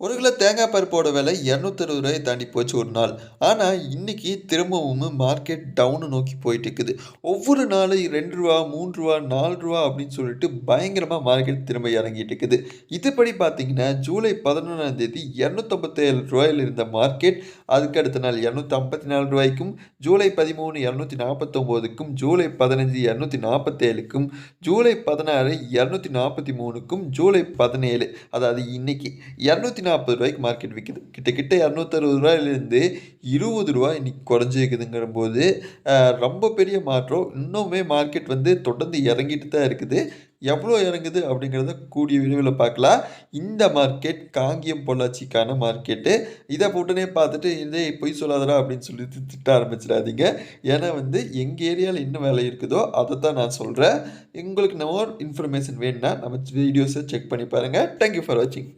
ஒரு கிலோ தேங்காய் பருப்போட விலை இரநூத்தறுபது ரூபாயை தாண்டி போச்சு ஒரு நாள். ஆனால் இன்னைக்கு திரும்பவும் மார்க்கெட் டவுனு நோக்கி போயிட்டு இருக்குது ஒவ்வொரு நாளும் ரெண்டு ரூபா மூன்று ரூபா நாலு ரூபா அப்படின்னு சொல்லிட்டு பயங்கரமாக மார்க்கெட் திரும்ப இறங்கிட்டு இருக்குது இதுபடி பார்த்தீங்கன்னா ஜூலை பதினொன்றாம் தேதி இரநூத்தம்பத்தேழு ரூபாயில் இருந்த மார்க்கெட் அதுக்கு அடுத்த நாள் இரநூத்தி ஐம்பத்தி நாலு ரூபாய்க்கும் ஜூலை பதிமூணு இரநூத்தி நாற்பத்தொம்போதுக்கும் ஜூலை பதினஞ்சு இரநூத்தி நாற்பத்தேழுக்கும் ஜூலை பதினாறு இரநூத்தி நாற்பத்தி மூணுக்கும் ஜூலை பதினேழு அதாவது இன்னைக்கு இரநூத்தி நாற்பது ரூபாய்க்கு மார்க்கெட் விற்கிது கிட்டக்கிட்ட இரநூத்தறுபது ரூபாயிலேருந்து இருபது ரூபா இன்றைக்கி குறைஞ்சிருக்குதுங்கிற போது ரொம்ப பெரிய மாற்றம். இன்னுமே மார்க்கெட் வந்து தொடர்ந்து இறங்கிட்டு தான் இருக்குது. எவ்வளோ இறங்குது அப்படிங்கிறத கூடிய விரைவில் பார்க்கலாம். இந்த மார்க்கெட் காங்கியம் பொள்ளாச்சிக்கான மார்க்கெட்டு இதை உடனே பார்த்துட்டு இதே பொய் சொல்லாதடா அப்படின்னு சொல்லி திட்ட ஆரம்பிச்சிடாதீங்க. ஏன்னா வந்து எங்கள் ஏரியாவில் என்ன வேலை இருக்குதோ அதை தான் நான் சொல்கிறேன் உங்களுக்கு மோர் இன்ஃபர்மேஷன் வேணும்னா நம்ம வீடியோஸை செக் பண்ணி பாருங்கள் தேங்க்யூ ஃபார் வாட்சிங்